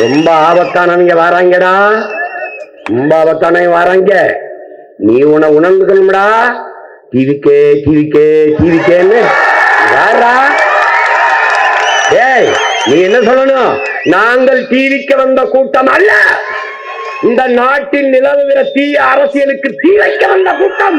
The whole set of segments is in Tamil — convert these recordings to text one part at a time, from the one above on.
ரொம்ப ஆபத்தானவங்க வாராங்கடா. ரொம்ப ஆபத்தானவங்க வாராங்க. நீ உன உணர்ந்துக்கணும்டா. டிவிக்கே டிவிக்கே டிவிக்கேன்னு யாரா ஏய் நீ என்ன சொல்லணும்? நாங்கள் டிவிக்கு வந்த கூட்டம் அல்ல. இந்த நாட்டில் நிலவுகிற தீய அரசியலுக்கு தீ வைக்க வந்த கூட்டம்.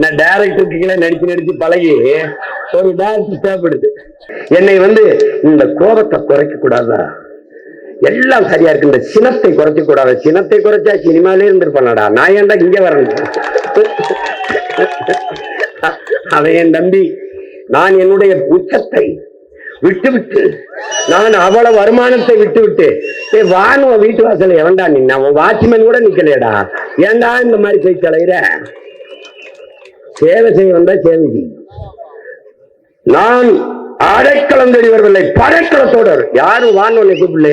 நான் டைரக்டருக்கு கீழே நடிச்சு நடிச்சு பழகி ஒரு டான்ஸ் தேவைப்படுது. என்னை வந்து இந்த கோபத்தை குறைக்க கூடாதா? எல்லாம் சரியா இருக்கு. இந்த சினத்தை குறைக்க கூடாது? சினத்தை குறைச்சா சினிமாலே இருந்திருப்பானடா. நான் ஏன்டா இங்க வரணும்? அவன் என் தம்பி நான் என்னுடைய உச்சத்தை விட்டு விட்டு நான் அவ்வளவு வருமானத்தை விட்டு விட்டு வான் உன் வீட்டு வாசல் எவன்டா நின்னா? உன் வாட்ச்மேன் கூட நிக்கலையடா. ஏண்டா இந்த மாதிரி போய் தலைகிற சேவை செய்ய வந்தா சேவை நான் அடைக்கலம் தேடி வரவில்லை யாரும் வான் உன்னை கூப்பிடல?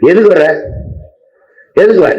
எதுக்கு வர எதுக்கு வர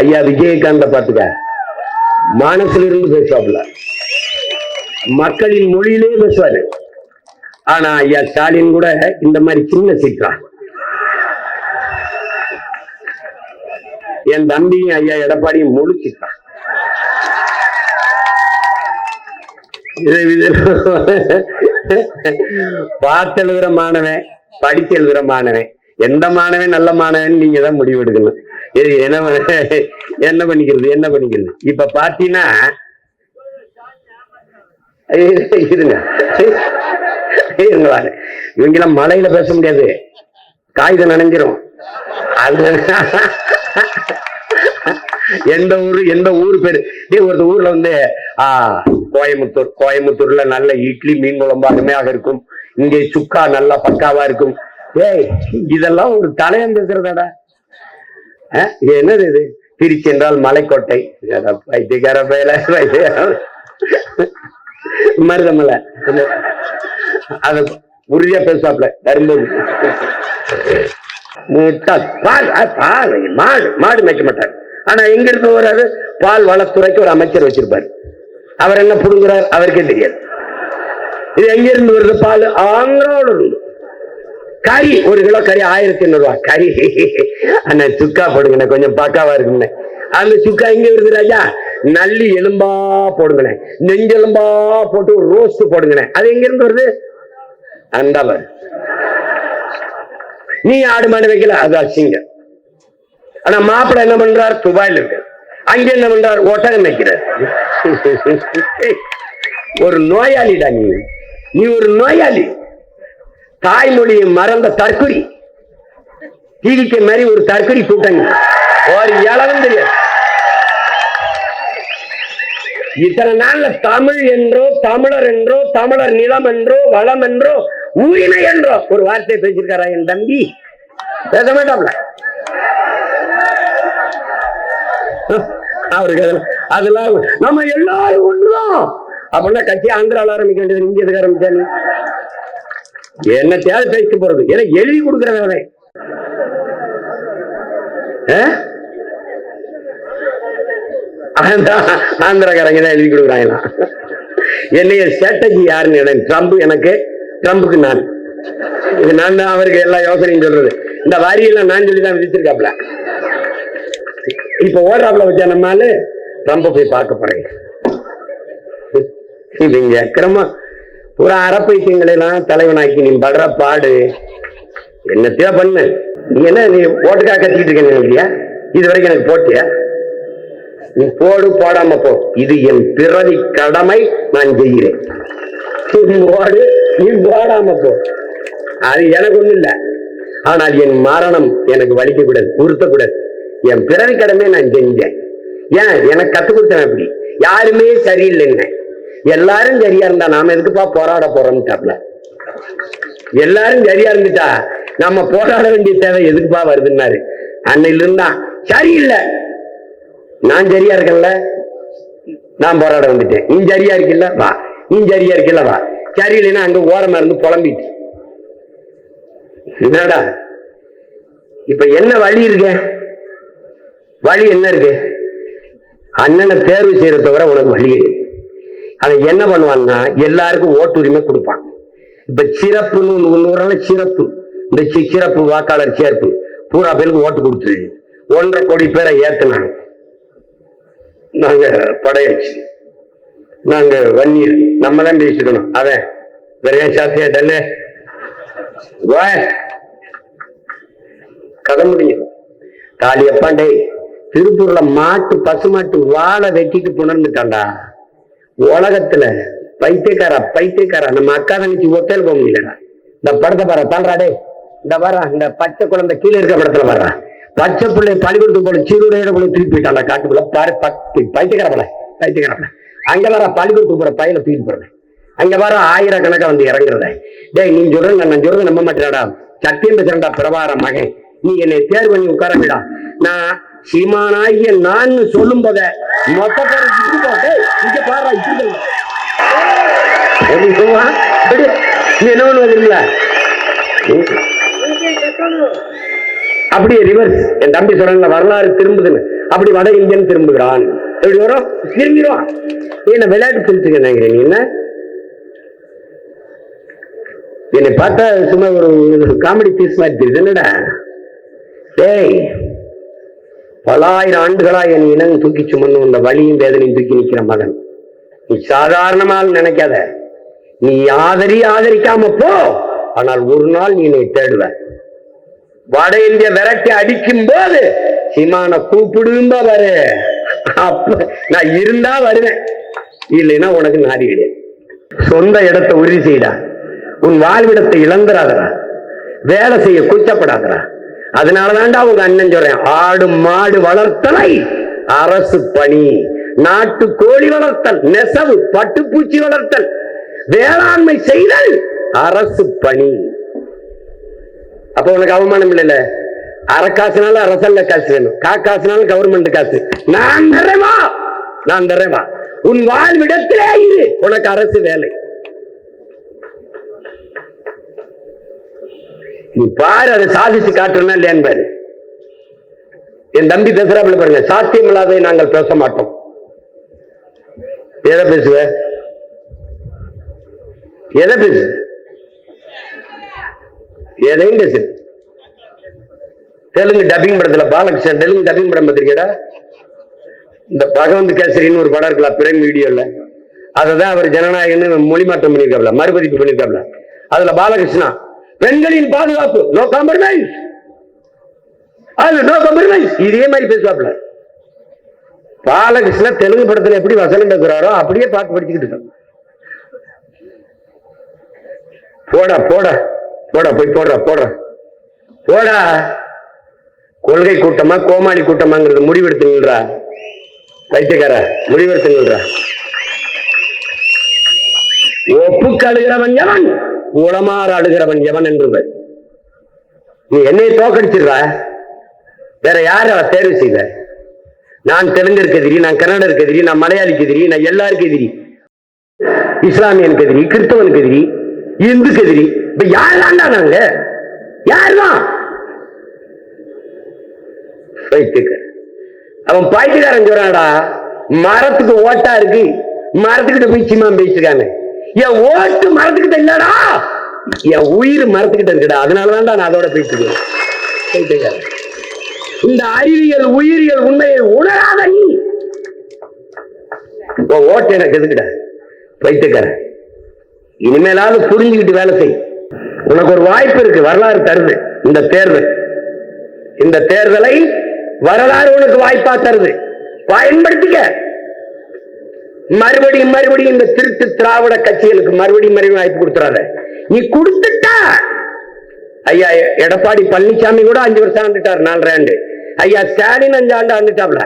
ஐயா விஜயகாந்த பாத்துக்க மானத்திலிருந்து பேசுவாப்ல மக்களின் மொழியிலே பேசுவாரு. ஆனா ஐயா ஸ்டாலின் கூட இந்த மாதிரி சின்ன சீக்கிரம் என் தம்பியும் ஐயா எடப்பாடியும் முழு சித்தான் இது பார்த்து எழுதுற மாணவன் படித்து எழுதுற மாணவன். எந்த மாணவன் நல்ல மாணவன் நீங்க தான் முடிவு எடுக்கணும். என்ன என்ன பண்ணிக்கிறது என்ன பண்ணிக்கிறது? இப்ப பாத்தீங்கன்னா இருங்க. இருங்க இவங்கெல்லாம் பேச முடியாது. காகிதம் நனைஞ்சிரும். அது எந்த ஊரு எந்த ஊர் பேரு? டேய் ஒரு ஊர்ல வந்து ஆஹ் கோயம்புத்தூர் கோயம்புத்தூர்ல நல்ல இட்லி மீன் குழம்பு அருமையாக இருக்கும். இங்கே சுக்கா நல்லா பக்காவா இருக்கும். ஏய் இதெல்லாம் ஒரு தலையம் பேசுறதாடா இது என்னது இது? திருச்சி என்றால் மலைக்கோட்டை பைத்தியக்கார பயல மருதமலை. அத உறுதியா பேசுவாப்ல வரும்போது பால் பால் மாடு மாடு மேய்க்க மாட்டார். ஆனா எங்க இருந்து வர்றாரு பால் வளத்துறைக்கு ஒரு அமைச்சர் வச்சிருப்பாரு. அவர் என்ன புடுங்குறார்? அவருக்கே தெரியாது. இது எங்க இருந்து வருது பால்? ஆந்திராவோட இருந்து கறி ஒரு கிலோ கறி ஆயிரத்தி ஐநூறுவா கறி. அண்ணா சுக்கா போடுங்கண்ணே கொஞ்சம் பக்காவா இருக்குண்ணே அந்த சுக்கா எங்க இருக்கு ராஜா? நல்லி எலும்பா போடுங்கண்ணே. நெஞ்செலும்பா போட்டு ஒரு ரோஸ்ட் போடுங்கண்ணே. அது எங்க இருந்து வருது? அந்த நீ ஆடு மாடு வைக்கல? அது அசிங்க. ஆனா மாப்பிள்ள என்ன பண்றார்? துபாயில் இருக்கு. அங்க என்ன பண்றார்? ஒட்டகம் வைக்கிறார். ஒரு நோயாளிடா நீ. நீ ஒரு நோயாளி. தாய்மொழியை மறந்த தற்குறி டிவிக்கு மாதிரி ஒரு தற்குறி கூட்டங்க ஒரு இளவும் தெரியாது. இத்தனை நாள்ல தமிழ் என்றோ தமிழர் என்றோ தமிழர் நிலம் என்றோ வளம் என்றோ உரிமை என்றோ ஒரு வார்த்தை பேசியிருக்காரா என் தம்பி? பேச மாட்டாப்ல. அவருக்கு அதெல்லாம் நம்ம எல்லாரும் ஒன்றுதான் அப்படின்னா கட்சி ஆந்திராவில் ஆரம்பிக்க வேண்டியது இங்க எதுக்கு ஆரம்பிச்சா என்ன தேவை பேசிட்டு போறது. ஏன்னா எழுதி கொடுக்குறவன் ஆந்திரக்காரங்க தான் எழுதி கொடுக்குறாங்களா? என்னைய ஸ்ட்ராட்டஜி யாருன்னு எனக்கு ட்ரம்ப் எனக்கு ட்ரம்புக்கு நான். இது நான் தான் அவருக்கு எல்லா யோசனையும் சொல்றது. இந்த வாரியெல்லாம் நான் சொல்லி தான் விதிச்சிருக்காப்ல. இப்ப ஓடுறாப்ல வச்சா நம்மால ட்ரம்ப போய் பார்க்க போறேன். இவங்க அக்கிரமா ஒரு அறப்பைத்தியங்களை எல்லாம் தலைவனாக்கி நீ படுற பாடு. என்னத்தையோ பண்ணு. நீ என்ன நீ ஓட்டுக்காக கத்திக்கிட்டு இருக்க இல்லையா இது வரைக்கும் எனக்கு போட்டியா? நீ போடு போடாம போ. இது என் பிறவி கடமை நான் செய்கிறேன். நீ போடு நீ போடாம போ. அது எனக்கு ஒண்ணும் இல்லை. ஆனால் என் மரணம் எனக்கு வலிக்க கூடாது என் பிறவி கடமை நான் செஞ்சேன். ஏன்? எனக்கு கத்து கொடுத்தேன் அப்படி. யாருமே சரியில்லைன்னு. எல்லாரும் சரியா இருந்தா நாம எதுக்குப்பா போராட போறோம்ட்டாப்ல எல்லாரும் சரியா இருந்துட்டா நம்ம போராட வேண்டிய தேவை எதுக்குப்பா வருதுன்னாரு. அன்னையில இருந்தா சரியில்லை. நான் சரியா இருக்கேன்ல. நான் போராட வந்துட்டேன். நீ சரியா இருக்கில்ல? வா. நீ சரியா இருக்கில்ல? வா. சரியில்லைன்னா அங்க ஓரமா இருந்து புலம்பிட்டு. என்னடா? இப்ப என்ன வழி இருக்கு? வழி என்ன இருக்கு? அண்ணனை தேர்வு செய்யற தவிர உனக்கு வழி இருக்கு அதை என்ன பண்ணுவான்னா எல்லாருக்கும் ஓட்டுரிமை கொடுப்பான் இப்ப சிறப்புன்னு ஒன்று சிறப்பு. இந்த சி- சிறப்பு வாக்காளர் சேர்ப்பு. பூரா பேருக்கு ஓட்டு கொடுத்துரு ஒன்றரை கோடி பேரை ஏத்தினாங்க. நாங்க படையாச்சு நாங்க வன்னியர். நம்ம தான் பேசிக்கணும். அவன் வேற சாத்தியா தண்ணே வா. கதை முடியும் காளியப்பா டேய் திருப்பூர்ல மாட்டு பசுமாட்டு வாழை வெட்டிட்டு புணர்ந்துட்டான்டா. உலகத்துல பைத்தியக்காரா பைத்தியக்காரா? நம்ம அக்கா தங்கச்சி ஒத்தையில் போக முடியலடா. இந்த படத்தை பாரு தாண்டா இந்த வர இந்த பச்சை குழந்தை கீழே இருக்க படத்துல வர்றா பச்சை பிள்ளை பள்ளிக்கூடத்துக்கு போல சீருடையோட போல திருப்பி போயிட்டான்டா காட்டுக்குள்ள. பாரு பத்து பைத்தியக்கார போல பைத்தியக்கார போல. அங்க வர பள்ளிக்கூடத்துக்கு போற பையனை தூக்கி போறேன் அங்க வர ஆயிரக்கணக்கா வந்து இறங்குறத. டேய் நீ சொல்றேன் நான் சொல்றது நம்ப மாட்டேடா சத்தியம் பேசுறேன்டா பிரபார மகன். நீ என்னை தேர்வு பண்ணி உட்கார நான் சீமானாகிய நான் சொல்லும் போத மொத்த பேர் இட்டு போ. டேய், இங்க பாரு இப்படி சொல்லுவா? நீ என்ன பண்ணுவீங்களா அப்படியே ரிவர்ஸ் என் தம்பி சொல்றாங்கல்ல வரலாறு திரும்புதுன்னு. அப்படி வட இந்தியன் திரும்புகிறான். எப்படி வரும்? திரும்பிடுவான் நீ என்ன விளையாட்டு சொல்லிட்டு நினைக்கிறேன் நீ என்ன? என்னை பார்த்தா சும்மா ஒரு காமெடி பீஸ் மாதிரி தெரியுது. என்னடா? டேய் பலாயிரம் ஆண்டுகளா என் இனம் தூக்கி சுமந்து இந்த வழியும் வேதனையும் தூக்கி நிற்கிற மகன். நீ சாதாரணமாக நினைக்காத. நீ ஆதரி ஆதரிக்காம போ. ஆனால் ஒரு நாள் நீ என்னை தேடுவ. வட இந்திய விரட்டி அடிக்கும் போது சீமான கூப்பிடும்பா வரு அப்ப நான் இருந்தா வருவேன். இல்லைன்னா உனக்கு நாடி கிடையாது சொந்த இடத்தை உறுதி செய்டா. உன் வாழ்விடத்தை இழந்துராதடா வேலை செய்ய கூச்சப்படாதடா. அதனாலதான்டா உங்க அண்ணன் சொல்றேன். ஆடு மாடு வளர்த்தலை அரசு பணி. நாட்டு கோழி வளர்த்தல் நெசவு பட்டுப்பூச்சி வளர்த்தல் வேளாண்மை செய்தல் அரசு பணி. அப்ப உனக்கு அவமானம் இல்லைல்ல? அரை காசுனாலும் அரசல்ல காசு வேணும். கா காசுனாலும் கவர்மெண்ட் காசு. நான் தரேவா நான் தரேவா உன் வாழ்விடத்திலே இரு. உனக்கு அரசு வேலை. நீ பாரு அதை சாதிச்சு காட்டுறனா இல்லையான்னு பாரு. என் தம்பி பேசுறாப்புல பாருங்க சாத்தியம் இல்லாததை நாங்கள் பேச மாட்டோம். எதை பேசுவ? எதை பேசு? எதையும் பேசு. தெலுங்கு டப்பிங் படத்துல பாலகிருஷ்ணன் தெலுங்கு டப்பிங் படம் பார்த்திருக்கேடா இந்த பகவந்த் கேசரின்னு ஒரு படம் இருக்கலாம் பிரைம் வீடியோல அததான் அவர் ஜனநாயகன்னு மொழி மாற்றம் பண்ணியிருக்காப்ல மறுபதிப்பு பண்ணியிருக்காப்ல அதுல பாலகிருஷ்ணா பெண்களின் பாதுகாப்பு. நோ காம்ப்ரமைஸ் அது நோ காம்ப்ரமைஸ் இதே மாதிரி பேசுவாப்ல பாலகிருஷ்ண தெலுங்கு படத்துல எப்படி வசனம் பேசுறாரோ அப்படியே பாட்டு படிச்சுக்கிட்டு இருக்கோம் போடா போடா. போடா போய் போடுற போடுற. போடா. கொள்கை கூட்டமா கோமாளி கூட்டமாங்கிறது முடிவெடுத்துங்கள்ரா வைத்தியக்கார முடிவெடுத்துங்கள்ரா ஒப்பு கழுகிறவன் எவன்? உளமாறாடுகிறவன் எவன் என்று நீ என்னை தோக்கடிச்சிடுற வேற யார் அவ தேர்வு செய்த நான் தெலுங்கருக்கு எதிரி நான் கன்னடருக்கு எதிரி நான் மலையாளிக்கு எதிரி நான் எல்லாருக்கும் எதிரி. இஸ்லாமியனுக்கு எதிரி கிறிஸ்தவனுக்கு எதிரி இந்துக்கு எதிரி. இப்ப யாரெல்லாம்டா நாங்க? யாரெல்லாம் பைத்தியக்காரன். அவன் பைத்தியக்காரன் சொல்றான்டா மரத்துக்கு ஓட்டா இருக்கு. மரத்துக்கிட்ட போய் சிம்மா பேசிருக்காங்க என் ஓட்டு மரத்துக்கிட்ட இல்லடா. என் உயிர் மரத்துக்கிட்ட இருக்கடா. அதனாலதான்டா நான் அதோட பேசிக்கிறேன் இந்த அறிவியல் உயிரியல் உண்மையை உணராத நீ. உன் ஓட்டு எனக்கு எதுக்கிட? வைத்துக்கிறேன். இனிமேலாவது புரிஞ்சுக்கிட்டு வேலை செய். உனக்கு ஒரு வாய்ப்பு இருக்கு. வரலாறு தருது. இந்த தேர்வு. இந்த தேர்தலை வரலாறு உனக்கு வாய்ப்பா தருது. பயன்படுத்திக்க. மறுபடியும் மறுபடியும் இந்த திருட்டு திராவிட கட்சிகளுக்கு மறுபடியும் மறுபடியும் வாய்ப்பு கொடுத்துறாத. நீ கொடுத்துட்டா. ஐயா எடப்பாடி பழனிசாமி கூட அஞ்சு வருஷம் ஆண்டுட்டார் நாலரை ஆண்டு. ஐயா ஸ்டாலின் அஞ்சு ஆண்டு ஆண்டுட்டாப்ல.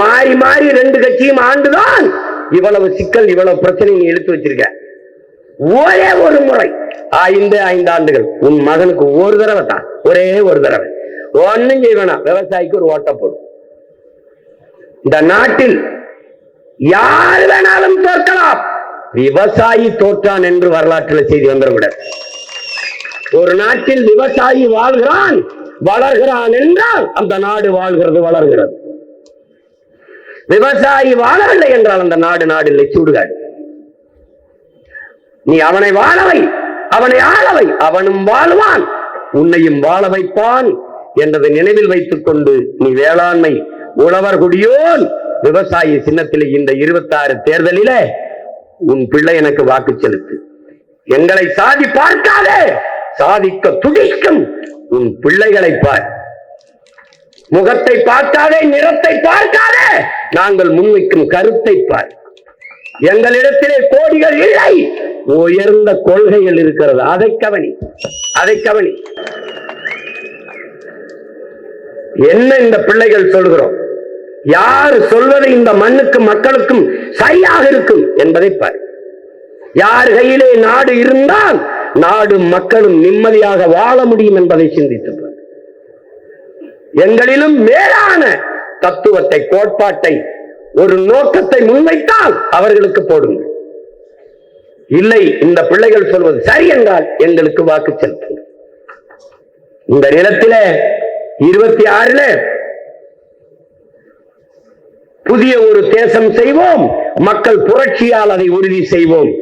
மாறி மாறி ரெண்டு கட்சியும் ஆண்டுதான். இவ்வளவு சிக்கல் இவ்வளவு பிரச்சனை நீ எடுத்து வச்சிருக்க. ஒரே ஒரு முறை. ஐந்து ஐந்து ஆண்டுகள். உன் மகனுக்கு ஒரு தடவை தான். ஒரே ஒரு தடவை. ஒன்னும் செய்ய வேணாம். விவசாயிக்கு ஒரு ஓட்ட போடும் இந்த நாட்டில் யார் வேணாலும் தோற்கலாம். விவசாயி தோற்றான் என்று வரலாற்றில் செய்தி வந்துடக்கூடாது ஒரு நாட்டில் விவசாயி வாழ்கிறான் வளர்கிறான் என்றால் அந்த நாடு வாழ்கிறது வளர்கிறது. விவசாயி வாழவில்லை என்றால் அந்த நாடு நாடு இல்லை சூடுகாடு. நீ அவனை வாழவை அவனை ஆளவை அவனும் வாழ்வான் உன்னையும் வாழ வைப்பான் என்றதை நினைவில் வைத்துக் கொண்டு நீ வேளாண்மை உழவர் குடியோன் விவசாயி சின்னத்திலே இந்த இருபத்தாறு தேர்தலில தேர்தலிலே உன் பிள்ளை எனக்கு வாக்கு செலுத்து. எங்களை சாதி பார்க்காதே சாதிக்க துடிக்கும் உன் பிள்ளைகளை பார். முகத்தை பார்க்காதே நிறத்தை பார்க்காதே நாங்கள் முன்வைக்கும் கருத்தை பார். எங்களிடத்திலே கோடிகள் இல்லை உயர்ந்த கொள்கைகள் இருக்கிறது. அதை கவனி அதை கவனி. என்ன இந்த பிள்ளைகள் சொல்கிறோம்? யார் சொல்வது இந்த மண்ணுக்கும் மக்களுக்கும் சரியாக இருக்கும் என்பதை பார். யார் கையிலே நாடு இருந்தால் நாடும் மக்களும் நிம்மதியாக வாழ முடியும் என்பதை சிந்தித்து எங்களிலும் மேலான தத்துவத்தை கோட்பாட்டை ஒரு நோக்கத்தை முன்வைத்தால் அவர்களுக்கு போடுங்கள். இல்லை இந்த பிள்ளைகள் சொல்வது சரி என்றால் எங்களுக்கு வாக்கு செலுத்துங்கள். இந்த நிலத்தில இருபத்தி ஆறுல புதிய ஒரு தேசம் செய்வோம். மக்கள் புரட்சியால் அதை உறுதி செய்வோம்.